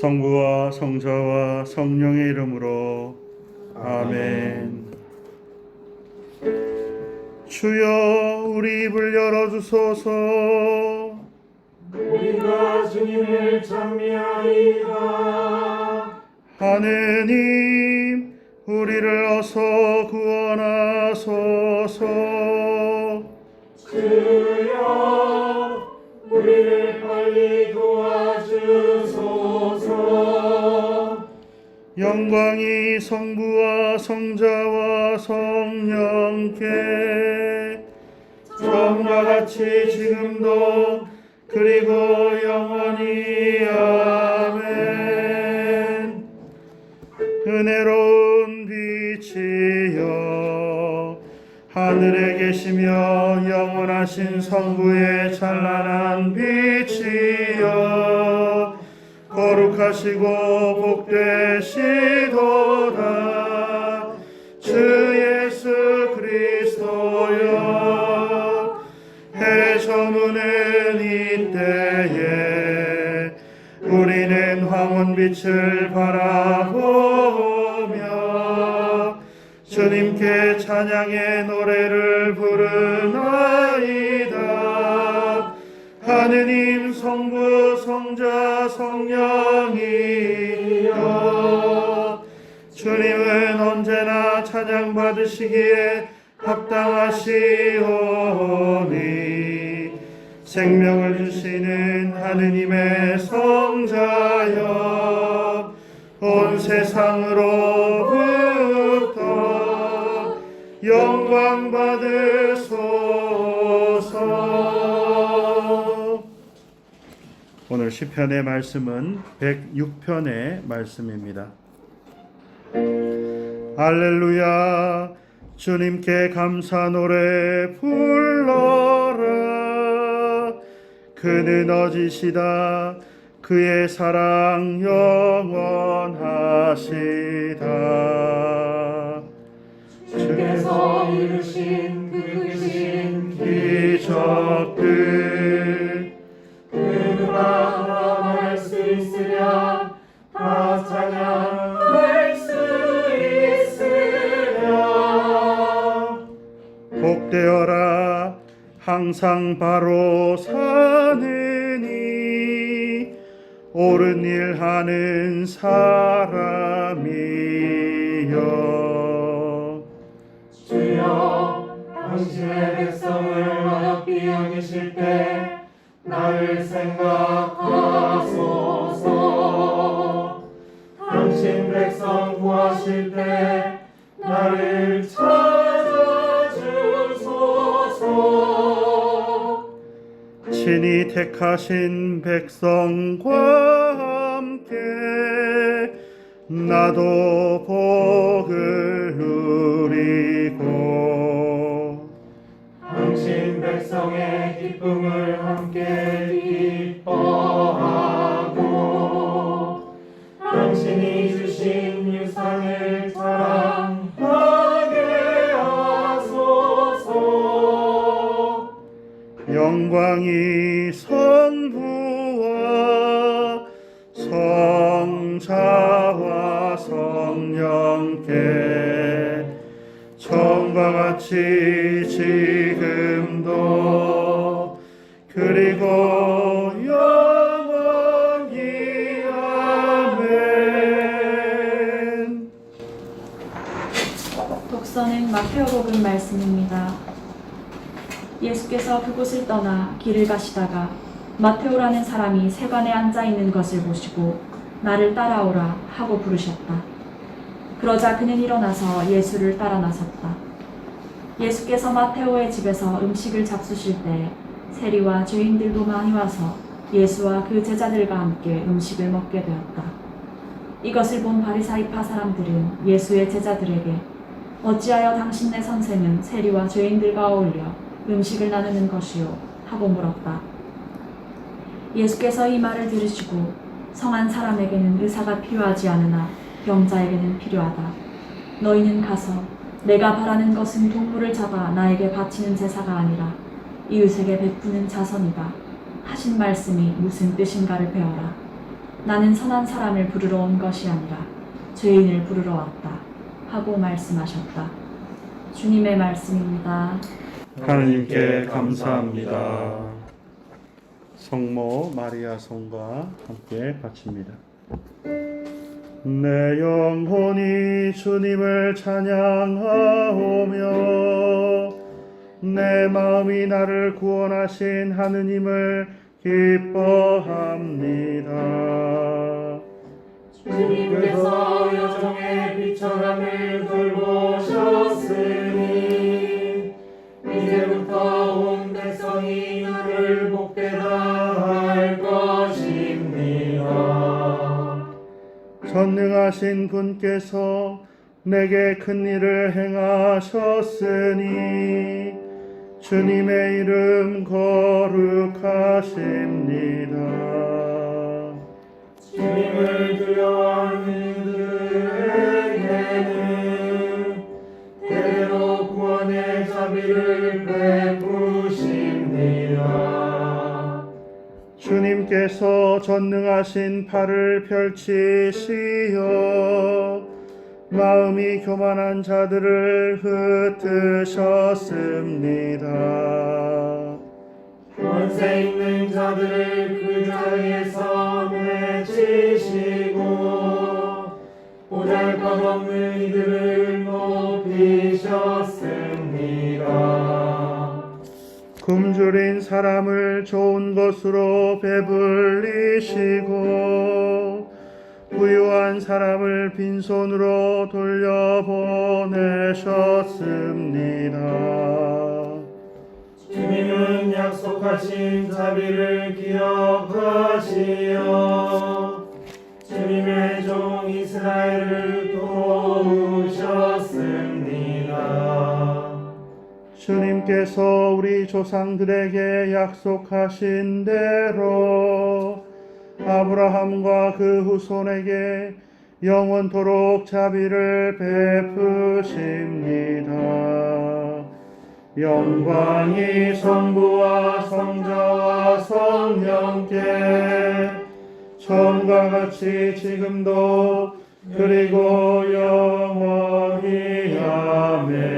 성부와 성자와 성령의 이름으로 아멘. 주여 우리 입을 열어 주소서. 우리가 주님을 찬미하리이다. 하느님 우리를 어서 구원하소서. 주여 우리를 빨리 도 영광이 성부와 성자와 성령께. 처음과 같이 지금도 그리고 영원히 아멘. 은혜로운 빛이여 하늘에 계시며 영원하신 성부의 찬란한 빛이여 거룩하시고 복되시도다. 주 예수 그리스도여 해 저무는 이때에 우리는 황혼빛을 바라보며 주님께 찬양의 노래를 부르나이다 하느님 성부 성자 성령이여. 주님은 언제나 찬양 받으시기에 합당하시오니 생명을 주시는 하느님의 성자여 온 세상으로부터 영광 받으소서 오늘 시편의 말씀은 106편의 말씀입니다. 할렐루야 주님께 감사 노래 불러라 그는 어지시다 그의 사랑 영원하시다 주께서 이루신 그 크신 기적들 항상 바로 사느니 옳은 일 하는 사람이 택하신 백성과 함께 나도 복을 영광이 성부와 성자와 성령께 처음과 같이 지금도 그리고 영원히 아멘 독서는 마테오복음 말씀입니다. 예수께서 그곳을 떠나 길을 가시다가 마테오라는 사람이 세관에 앉아 있는 것을 보시고 나를 따라오라 하고 부르셨다. 그러자 그는 일어나서 예수를 따라 나섰다. 예수께서 마테오의 집에서 음식을 잡수실 때 세리와 죄인들도 많이 와서 예수와 그 제자들과 함께 음식을 먹게 되었다. 이것을 본 바리사이파 사람들은 예수의 제자들에게 어찌하여 당신네 선생은 세리와 죄인들과 어울려 음식을 나누는 것이요 하고 물었다. 예수께서 이 말을 들으시고 성한 사람에게는 의사가 필요하지 않으나 병자에게는 필요하다. 너희는 가서 내가 바라는 것은 동물을 잡아 나에게 바치는 제사가 아니라 이웃에게 베푸는 자선이다. 하신 말씀이 무슨 뜻인가를 배워라. 나는 선한 사람을 부르러 온 것이 아니라 죄인을 부르러 왔다. 하고 말씀하셨다. 주님의 말씀입니다. 하느님께 감사합니다. 성모 마리아 성과 함께 바칩니다. 내 영혼이 주님을 찬양하오며 내 마음이 나를 구원하신 하느님을 기뻐합니다. 주님께서 여정의 비천함을 돌보셨으 전능하신 분께서 내게 큰 일을 행하셨으니 주님의 이름 거룩하십니다. 전능하신 팔을 펼치시어 마음이 교만한 자들을 흩으셨습니다. 권세 있는 자들을 그 자리에서 내치시고 보잘것없는 이들을 높이셨습니다. 굶주린 사람을 좋은 것으로 배불리시고 부유한 사람을 빈손으로 돌려보내셨습니다. 주님은 약속하신 자비를 기억하시어 주님의 종 이스라엘을 도우셨 주님께서 우리 조상들에게 약속하신 대로 아브라함과 그 후손에게 영원토록 자비를 베푸십니다. 영광이 성부와 성자와 성령께 처음과 같이 지금도 그리고 영원히 아멘.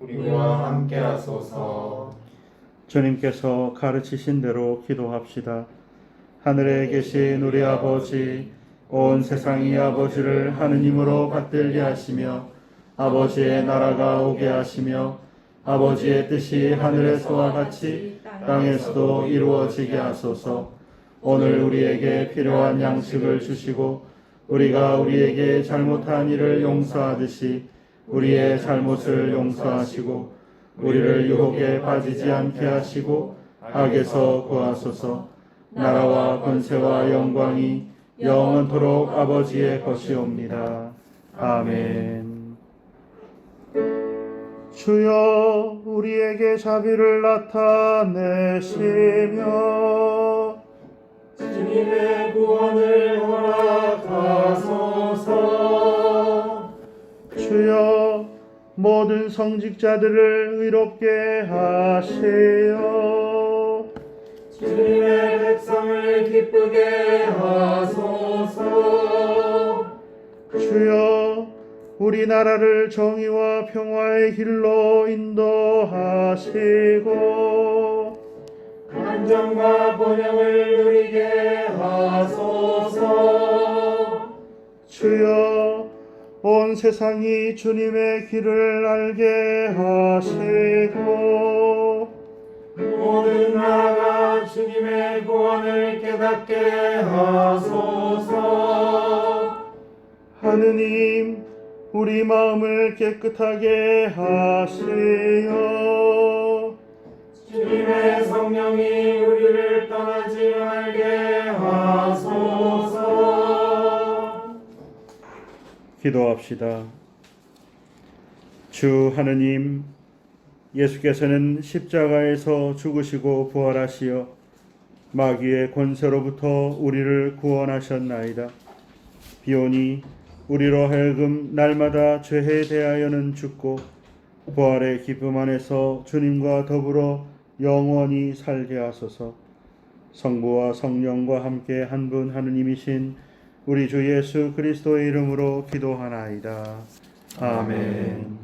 우리와 함께 하소서. 주님께서 가르치신 대로 기도합시다. 하늘에 계신 우리 아버지, 온 세상이 아버지를 하느님으로 받들게 하시며 아버지의 나라가 오게 하시며 아버지의 뜻이 하늘에서와 같이 땅에서도 이루어지게 하소서. 오늘 우리에게 필요한 양식을 주시고 우리가 우리에게 잘못한 일을 용서하듯이 우리의 잘못을 용서하시고 우리를 유혹에 빠지지 않게 하시고 악에서 구하소서. 나라와 권세와 영광이 영원토록 아버지의 것이옵니다. 아멘. 주여 우리에게 자비를 나타내시며 주님의 구원을 모든 성직자들을 의롭게 하시어 주님의 백성을 기쁘게 하소서. 주여 우리나라를 정의와 평화의 길로 인도하시고 안정과 번영을 누리게 하소서 주여 온 세상이 주님의 길을 알게 하시고 모든 나라가 주님의 구원을 깨닫게 하소서. 하느님 우리 마음을 깨끗하게 하시어. 주님의 성령이 우리를 기도합시다. 주 하느님, 예수께서는 십자가에서 죽으시고 부활하시어 마귀의 권세로부터 우리를 구원하셨나이다. 비오니 우리로 하여금 날마다 죄에 대하여는 죽고 부활의 기쁨 안에서 주님과 더불어 영원히 살게 하소서. 성부와 성령과 함께 한 분 하느님이신 우리 주 예수 그리스도의 이름으로 기도하나이다. 아멘.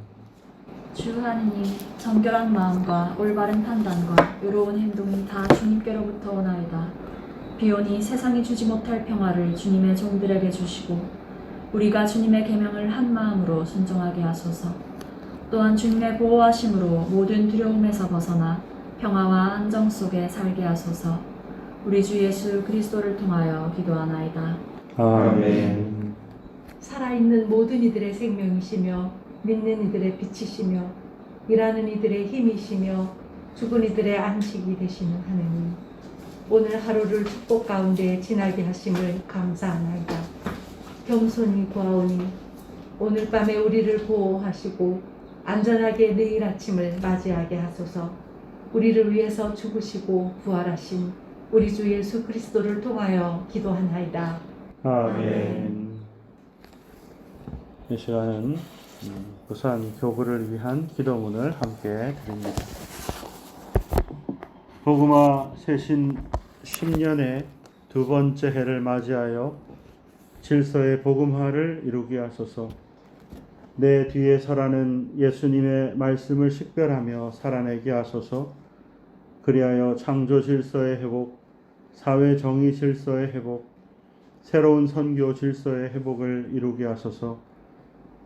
주 하느님 정결한 마음과 올바른 판단과 의로운 행동이 다 주님께로부터 오나이다. 비오니 세상이 주지 못할 평화를 주님의 종들에게 주시고 우리가 주님의 계명을 한 마음으로 순종하게 하소서. 또한 주님의 보호하심으로 모든 두려움에서 벗어나 평화와 안정 속에 살게 하소서. 우리 주 예수 그리스도를 통하여 기도하나이다. 아멘. 살아있는 모든 이들의 생명이시며 믿는 이들의 빛이시며 일하는 이들의 힘이시며 죽은 이들의 안식이 되시는 하느님 오늘 하루를 축복 가운데 지나게 하심을 감사하나이다. 겸손히 구하오니 오늘 밤에 우리를 보호하시고 안전하게 내일 아침을 맞이하게 하소서. 우리를 위해서 죽으시고 부활하신 우리 주 예수 그리스도를 통하여 기도하나이다 아멘. 이 시간은 음, 부산 교구를 위한 기도문을 함께 드립니다. 복음화 세신 10년의 두 번째 해를 맞이하여 질서의 복음화를 이루게 하소서. 내 뒤에 서라는 예수님의 말씀을 식별하며 살아내게 하소서. 그리하여 창조 질서의 회복, 사회 정의 질서의 회복, 새로운 선교 질서의 회복을 이루게 하소서.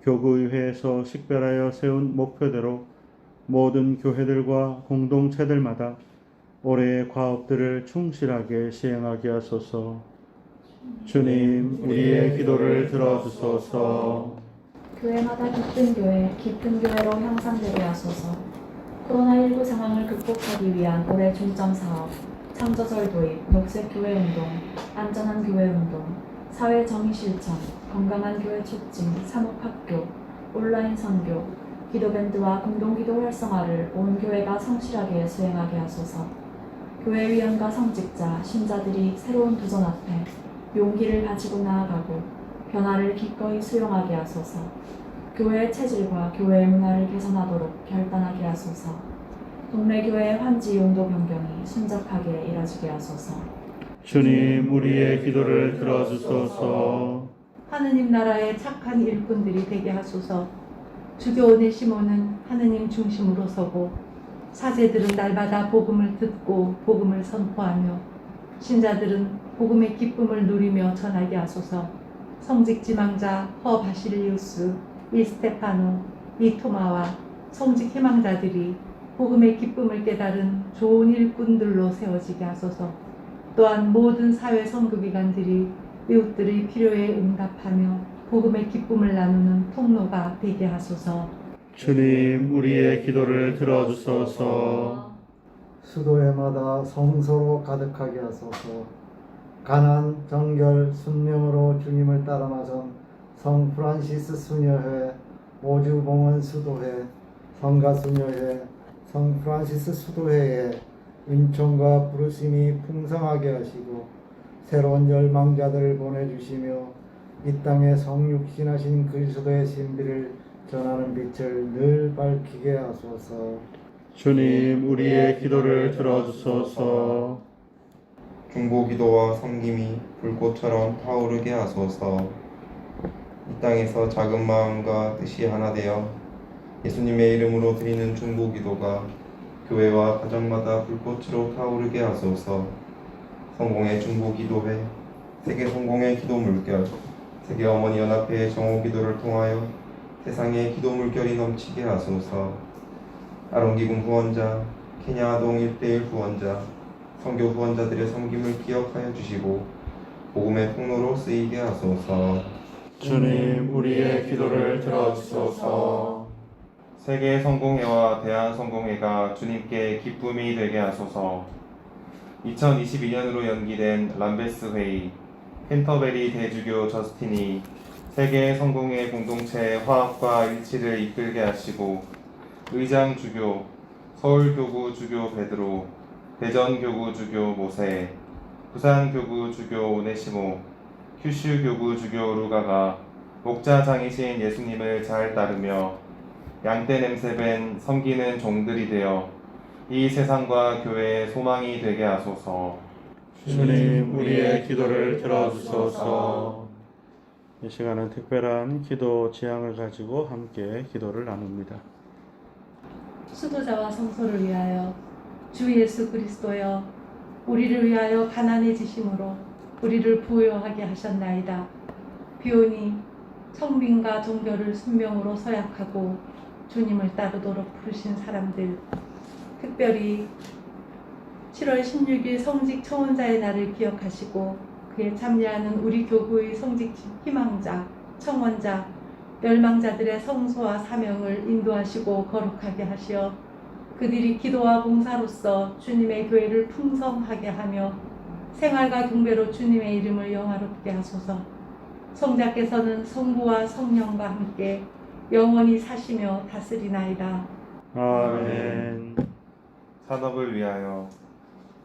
교구의회에서 식별하여 세운 목표대로 모든 교회들과 공동체들마다 올해의 과업들을 충실하게 시행하게 하소서. 주님, 우리의 기도를 들어주소서. 교회마다 기쁜 교회, 깊은 교회로 향상되게 하소서. 코로나19 상황을 극복하기 위한 올해 중점 사업, 창조절 도입, 녹색 교회 운동, 안전한 교회 운동, 사회 정의 실천, 건강한 교회 촉진, 사목학교, 온라인 선교, 기도밴드와 공동기도 활성화를 온 교회가 성실하게 수행하게 하소서. 교회 위원과 성직자, 신자들이 새로운 도전 앞에 용기를 가지고 나아가고 변화를 기꺼이 수용하게 하소서. 교회의 체질과 교회의 문화를 개선하도록 결단하게 하소서. 동네 교회의 환지 용도 변경이 순적하게 이뤄지게 하소서. 주님, 우리의 기도를 들어주소서. 하느님 나라의 착한 일꾼들이 되게 하소서. 주교 오네시모는 하느님 중심으로 서고 사제들은 날마다 복음을 듣고 복음을 선포하며 신자들은 복음의 기쁨을 누리며 전하게 하소서. 성직 지망자 허 바실리우스, 이 스테파노, 이 토마와 성직 희망자들이 복음의 기쁨을 깨달은 좋은 일꾼들로 세워지게 하소서. 또한 모든 사회 선교기관들이 이웃들의 필요에 응답하며 복음의 기쁨을 나누는 통로가 되게 하소서. 주님, 우리의 기도를 들어주소서. 수도회마다 성소로 가득하게 하소서. 가난, 정결, 순명으로 주님을 따라 나선 성 프란시스 수녀회, 오주봉원 수도회, 성가 수녀회, 성 프란시스 수도회에 은총과 부르심이 풍성하게 하시고 새로운 열망자들을 보내주시며 이 땅에 성육신하신 그리스도의 신비를 전하는 빛을 늘 밝히게 하소서. 주님, 우리의 기도를 들어주소서. 중보 기도와 섬김이 불꽃처럼 타오르게 하소서. 이 땅에서 작은 마음과 뜻이 하나 되어 예수님의 이름으로 드리는 중보 기도가 교회와 가정마다 불꽃으로 타오르게 하소서. 성공의 중보 기도회, 세계 성공의 기도 물결, 세계 어머니 연합회의 정오 기도를 통하여 세상에 기도 물결이 넘치게 하소서. 아론기금 후원자, 케냐 아동 1대1 후원자, 선교 후원자들의 섬김을 기억하여 주시고 복음의 통로로 쓰이게 하소서. 주님 우리의 기도를 들어주소서 세계 성공회와 대한 성공회가 주님께 기쁨이 되게 하소서. 2022년으로 연기된 람베스 회의, 캔터베리 대주교 저스틴이 세계 성공회 공동체 화합과 일치를 이끌게 하시고 의장 주교, 서울 교구 주교 베드로, 대전 교구 주교 모세, 부산 교구 주교 오네시모, 큐슈 교구 주교 루가가 목자 장이신 예수님을 잘 따르며 양떼 냄새 밴 섬기는 종들이 되어 이 세상과 교회의 소망이 되게 하소서. 주님 우리의 기도를 들어주소서 이 시간은 특별한 기도 지향을 가지고 함께 기도를 나눕니다 수도자와 성소를 위하여 주 예수 그리스도여 우리를 위하여 가난해지심으로 우리를 부요하게 하셨나이다. 비오니 청빈과 종교를 순명으로 서약하고 주님을 따르도록 부르신 사람들 특별히 7월 16일 성직 청원자의 날을 기억하시고 그에 참여하는 우리 교구의 성직 희망자, 청원자, 멸망자들의 성소와 사명을 인도하시고 거룩하게 하시어 그들이 기도와 봉사로서 주님의 교회를 풍성하게 하며 생활과 경배로 주님의 이름을 영화롭게 하소서. 성자께서는 성부와 성령과 함께 영원히 사시며 다스리나이다. 아멘 산업을 위하여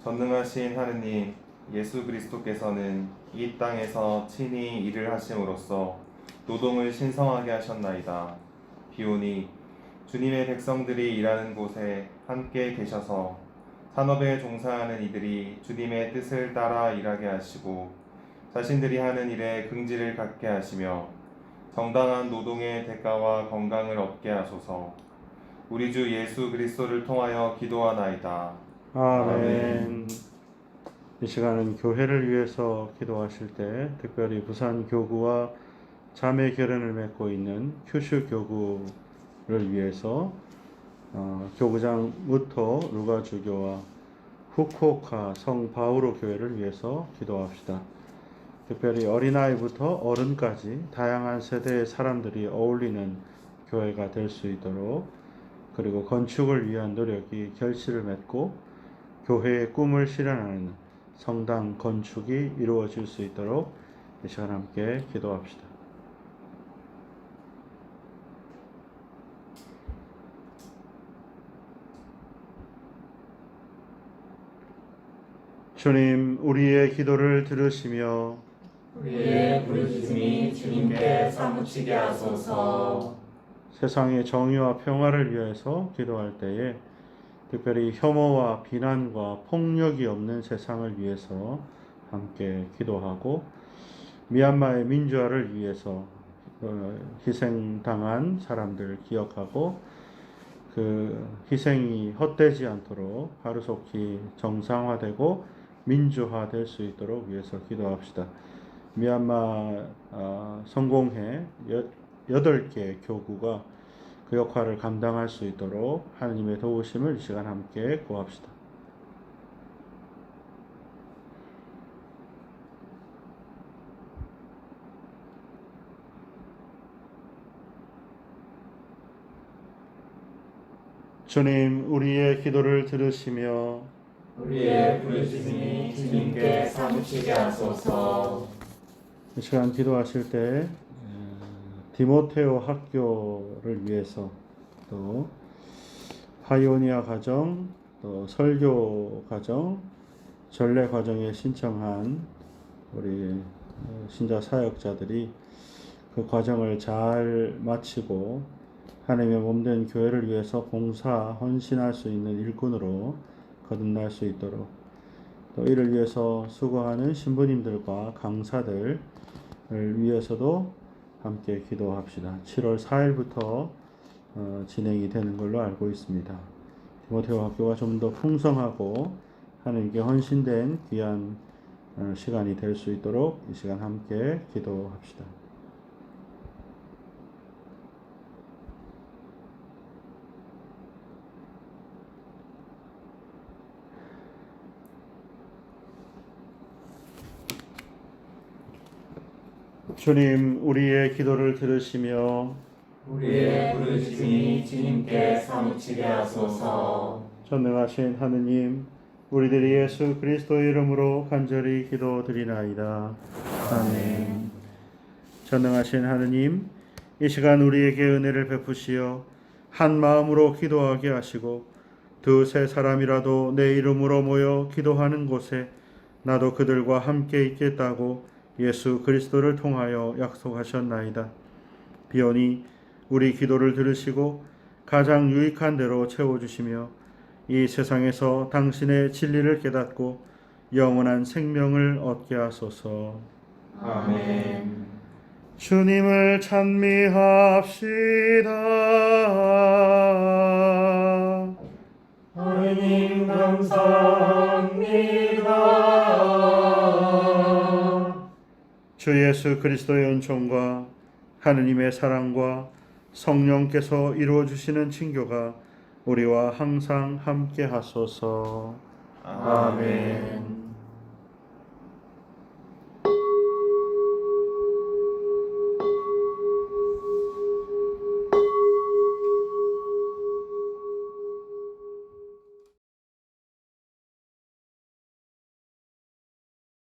전능하신 하느님 예수 그리스도께서는 이 땅에서 친히 일을 하심으로써 노동을 신성하게 하셨나이다. 비오니 주님의 백성들이 일하는 곳에 함께 계셔서 산업에 종사하는 이들이 주님의 뜻을 따라 일하게 하시고 자신들이 하는 일에 긍지를 갖게 하시며 정당한 노동의 대가와 건강을 얻게 하소서. 우리 주 예수 그리스도를 통하여 기도하나이다. 아멘. 이 시간은 교회를 위해서 기도하실 때 특별히 부산 교구와 자매 결연을 맺고 있는 큐슈 교구를 위해서 어, 교구장 무토 루가 주교와 후쿠오카 성 바우로 교회를 위해서 기도합시다. 특별히 어린아이부터 어른까지 다양한 세대의 사람들이 어울리는 교회가 될 수 있도록 그리고 건축을 위한 노력이 결실을 맺고 교회의 꿈을 실현하는 성당 건축이 이루어질 수 있도록 이 시간 함께 기도합시다. 주님, 우리의 기도를 들으시며 우리의 부르짖음이 주님께 사무치게 하소서. 세상의 정의와 평화를 위해서 기도할 때에 특별히 혐오와 비난과 폭력이 없는 세상을 위해서 함께 기도하고 미얀마의 민주화를 위해서 어, 희생당한 사람들을 기억하고 그 희생이 헛되지 않도록 하루속히 정상화되고 민주화될 수 있도록 위해서 기도합시다. 미얀마 어, 성공회 여- 여덟 개 교구가 그 역할을 감당할 수 있도록 하나님의 도우심을 이 시간 함께 구합시다. 주님, 우리의 기도를 들으시며 우리의 부르짖음이 주님께 사무치게 하소서. 이 시간 기도하실 때 어, 디모테오 학교를 위해서 또 파이오니아 가정 또 설교 가정 전례 과정에 신청한 우리 어, 신자 사역자들이 그 과정을 잘 마치고 하나님의 몸된 교회를 위해서 봉사 헌신할 수 있는 일꾼으로 거듭날 수 있도록 또 이를 위해서 수고하는 신부님들과 강사들을 위해서도 함께 기도합시다. 7월 4일부터 어, 진행이 되는 걸로 알고 있습니다. 모태와 학교가 좀 더 풍성하고 하나님께 헌신된 귀한 어, 시간이 될 수 있도록 이 시간 함께 기도합시다. 주님, 우리의 기도를 들으시며 우리의 부르심이 주님께 사무치게 하소서 전능하신 하느님, 우리들이 예수 그리스도의 이름으로 간절히 기도드리나이다. 아멘. 전능하신 하느님, 이 시간 우리에게 은혜를 베푸시어 한 마음으로 기도하게 하시고 두세 사람이라도 내 이름으로 모여 기도하는 곳에 나도 그들과 함께 있겠다고 예수 그리스도를 통하여 약속하셨나이다. 비오니 우리 기도를 들으시고 가장 유익한 대로 채워주시며 이 세상에서 당신의 진리를 깨닫고 영원한 생명을 얻게 하소서. 아멘 주님을 찬미합시다. 하느님 감사합니다 주 예수 그리스도의 은총과 하느님의 사랑과 성령께서 이루어 주시는 친교가 우리와 항상 함께 하소서. 아멘.